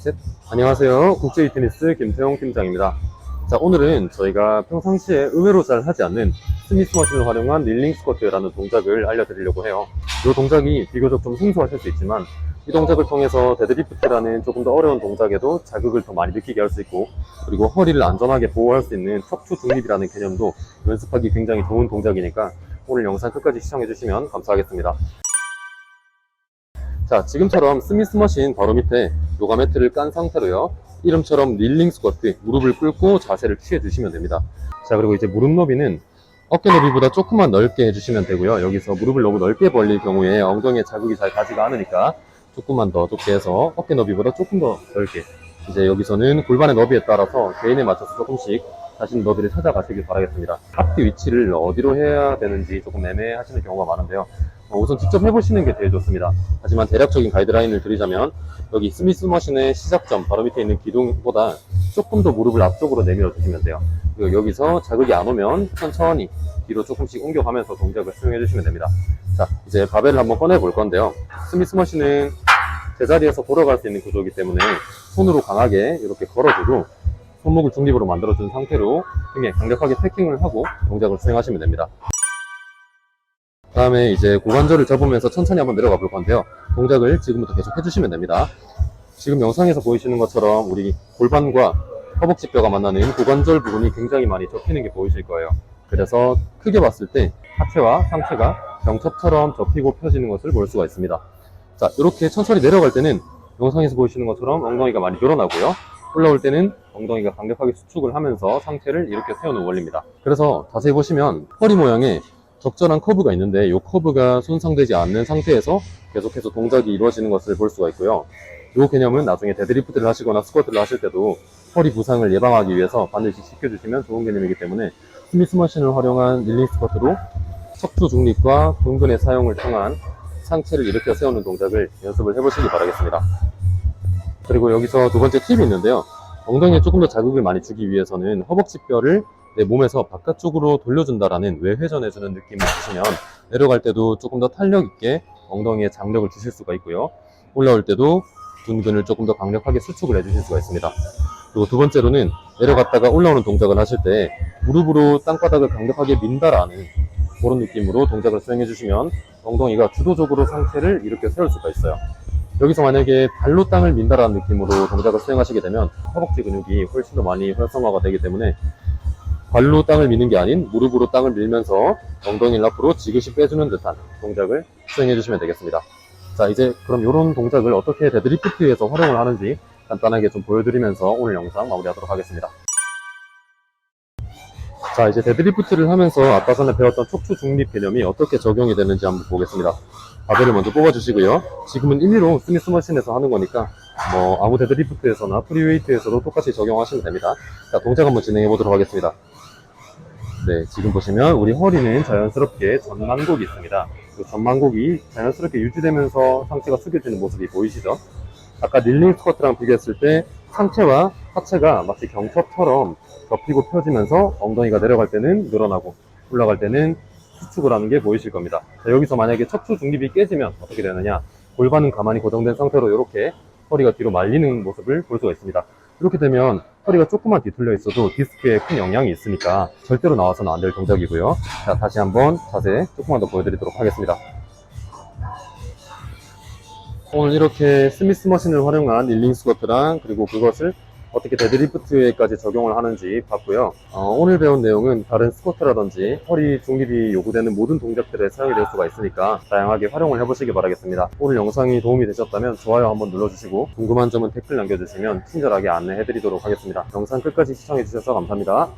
셋. 안녕하세요. 국제 이테니스 김태용 팀장입니다. 자, 오늘은 저희가 평상시에 의외로 잘 하지 않는 스미스 머신을 활용한 릴링 스쿼트라는 동작을 알려드리려고 해요. 이 동작이 비교적 좀 생소하실 수 있지만 이 동작을 통해서 데드리프트라는 조금 더 어려운 동작에도 자극을 더 많이 느끼게 할 수 있고 그리고 허리를 안전하게 보호할 수 있는 척추 중립이라는 개념도 연습하기 굉장히 좋은 동작이니까 오늘 영상 끝까지 시청해 주시면 감사하겠습니다. 자, 지금처럼 스미스 머신 바로 밑에 요가 매트를 깐 상태로요. 이름처럼 릴링 스쿼트, 무릎을 꿇고 자세를 취해 주시면 됩니다. 자, 그리고 이제 무릎 너비는 어깨 너비보다 조금만 넓게 해주시면 되고요. 여기서 무릎을 너무 넓게 벌릴 경우에 엉덩이에 자극이 잘 가지가 않으니까 조금만 더 좁게 해서 어깨 너비보다 조금 더 넓게. 이제 여기서는 골반의 너비에 따라서 개인에 맞춰서 조금씩 자신 너비를 찾아가시길 바라겠습니다. 앞뒤 위치를 어디로 해야 되는지 조금 애매하시는 경우가 많은데요. 어, 우선 직접 해보시는 게 제일 좋습니다. 하지만 대략적인 가이드라인을 드리자면 여기 스미스 머신의 시작점 바로 밑에 있는 기둥보다 조금 더 무릎을 앞쪽으로 내밀어 주시면 돼요. 그리고 여기서 자극이 안 오면 천천히 뒤로 조금씩 옮겨가면서 동작을 수행해 주시면 됩니다. 자, 이제 바벨을 한번 꺼내 볼 건데요. 스미스 머신은 제자리에서 걸어갈 수 있는 구조이기 때문에 손으로 강하게 이렇게 걸어주고 손목을 중립으로 만들어준 상태로 등에 강력하게 패킹을 하고 동작을 수행하시면 됩니다. 다음에 이제 고관절을 접으면서 천천히 한번 내려가 볼 건데요. 동작을 지금부터 계속 해주시면 됩니다. 지금 영상에서 보이시는 것처럼 우리 골반과 허벅지뼈가 만나는 고관절 부분이 굉장히 많이 접히는 게 보이실 거예요. 그래서 크게 봤을 때 하체와 상체가 병첩처럼 접히고 펴지는 것을 볼 수가 있습니다. 자, 이렇게 천천히 내려갈 때는 영상에서 보이시는 것처럼 엉덩이가 많이 늘어나고요. 올라올 때는 엉덩이가 강력하게 수축을 하면서 상체를 이렇게 세우는 원리입니다. 그래서 자세히 보시면 허리 모양에 적절한 커브가 있는데 이 커브가 손상되지 않는 상태에서 계속해서 동작이 이루어지는 것을 볼 수가 있고요. 이 개념은 나중에 데드리프트를 하시거나 스쿼트를 하실 때도 허리 부상을 예방하기 위해서 반드시 지켜주시면 좋은 개념이기 때문에 스미스 머신을 활용한 릴링 스쿼트로 척추 중립과 둥근의 사용을 통한 상체를 일으켜 세우는 동작을 연습을 해보시기 바라겠습니다. 그리고 여기서 두 번째 팁이 있는데요. 엉덩이에 조금 더 자극을 많이 주기 위해서는 허벅지 뼈를 내 몸에서 바깥쪽으로 돌려준다라는 외회전해주는 느낌을 주시면 내려갈 때도 조금 더 탄력 있게 엉덩이에 장력을 주실 수가 있고요. 올라올 때도 둔근을 조금 더 강력하게 수축을 해주실 수가 있습니다. 그리고 두 번째로는 내려갔다가 올라오는 동작을 하실 때 무릎으로 땅바닥을 강력하게 민다라는 그런 느낌으로 동작을 수행해 주시면 엉덩이가 주도적으로 상체를 이렇게 세울 수가 있어요. 여기서 만약에 발로 땅을 민다라는 느낌으로 동작을 수행하시게 되면 허벅지 근육이 훨씬 더 많이 활성화가 되기 때문에 발로 땅을 미는 게 아닌 무릎으로 땅을 밀면서 엉덩이를 앞으로 지그시 빼주는 듯한 동작을 수행해 주시면 되겠습니다. 자, 이제 그럼 이런 동작을 어떻게 데드리프트에서 활용을 하는지 간단하게 좀 보여드리면서 오늘 영상 마무리하도록 하겠습니다. 자, 이제 데드리프트를 하면서 아까 전에 배웠던 척추 중립 개념이 어떻게 적용이 되는지 한번 보겠습니다. 바벨을 먼저 뽑아주시고요. 지금은 임의로 스미스 머신에서 하는 거니까 뭐 아무 데드리프트에서나 프리웨이트에서도 똑같이 적용하시면 됩니다. 자, 동작 한번 진행해 보도록 하겠습니다. 네, 지금 보시면 우리 허리는 자연스럽게 전만곡이 있습니다. 그 전만곡이 자연스럽게 유지되면서 상체가 숙여지는 모습이 보이시죠? 아까 릴링 스쿼트랑 비교했을 때 상체와 하체가 마치 경첩처럼 접히고 펴지면서 엉덩이가 내려갈 때는 늘어나고 올라갈 때는 수축을 하는 게 보이실 겁니다. 자, 여기서 만약에 척추 중립이 깨지면 어떻게 되느냐? 골반은 가만히 고정된 상태로 이렇게 허리가 뒤로 말리는 모습을 볼 수가 있습니다. 이렇게 되면 허리가 조금만 뒤틀려 있어도 디스크에 큰 영향이 있으니까 절대로 나와서는 안 될 동작이고요. 자, 다시 한번 자세 조금만 더 보여드리도록 하겠습니다. 오늘 이렇게 스미스 머신을 활용한 릴링 스쿼트랑 그리고 그것을 어떻게 데드리프트에까지 적용을 하는지 봤고요. 어, 오늘 배운 내용은 다른 스쿼트라든지 허리 중립이 요구되는 모든 동작들에 사용이 될 수가 있으니까 다양하게 활용을 해보시기 바라겠습니다. 오늘 영상이 도움이 되셨다면 좋아요 한번 눌러주시고 궁금한 점은 댓글 남겨주시면 친절하게 안내해드리도록 하겠습니다. 영상 끝까지 시청해주셔서 감사합니다.